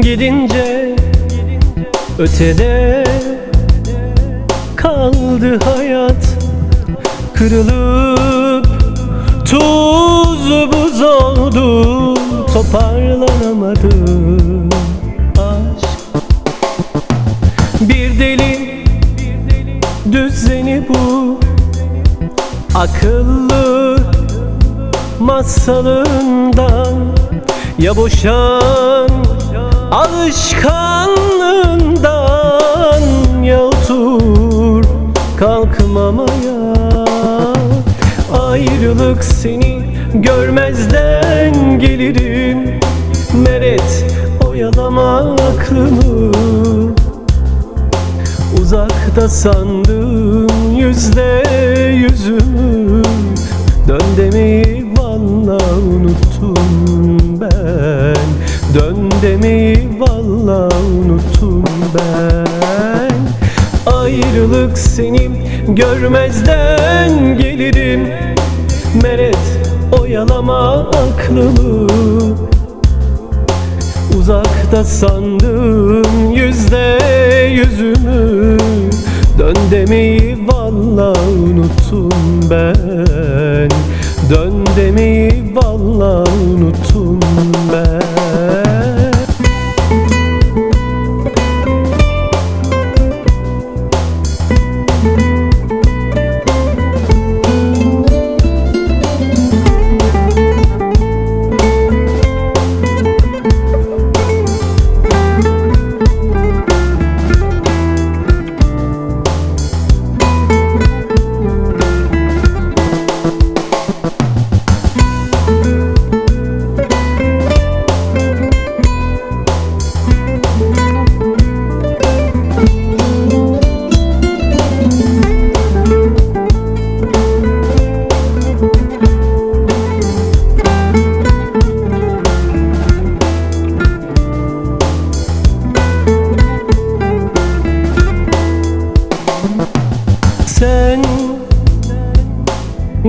Gidince ötede kaldı hayat. Kırılıp tuz buz oldu. Toparlanamadı aşk. Bir deli düzeni bu. Akıllı masalından Ya boşan alışkanlığından Ya otur kalkmamaya. Ayrılık seni görmezden gelirim. Meret oyalama aklımı. Uzakta sandım yüzde yüzümü. Dön demeyi Dön demeyi valla unuttum ben. Ayrılık seni görmezden gelirim. Meret oyalama aklımı. Uzakta sandım yüzde yüzümü. Dön demeyi valla unuttum ben. Dön demeyi valla unuttum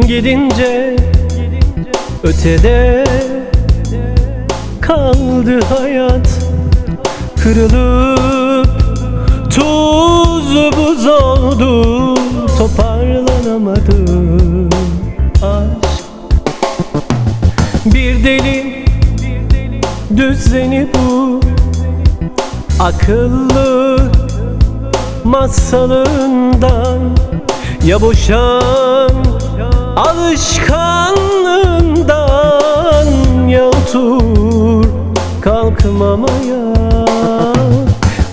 gidince ötede kaldı hayat. Kırılıp tuz buz oldu Toparlanamadı aşk Bir deli düzeni bu. Akıllı masalından Ya boşan alışkanlığından Ya otur kalkmamaya.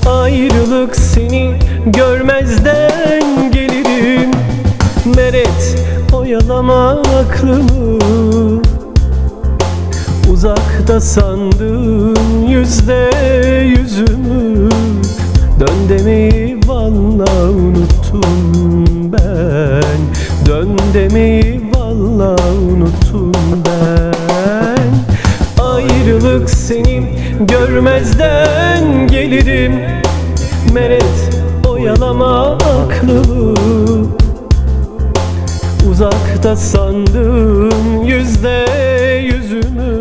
Ayrılık seni görmezden gelirim. Meret oyalama aklımı. Uzakta sandım yüzde yüzümü. Dön demeyi valla unuttum görmezden gelirim. Meret oyalama aklımı Uzakta sandım yüzde yüzümü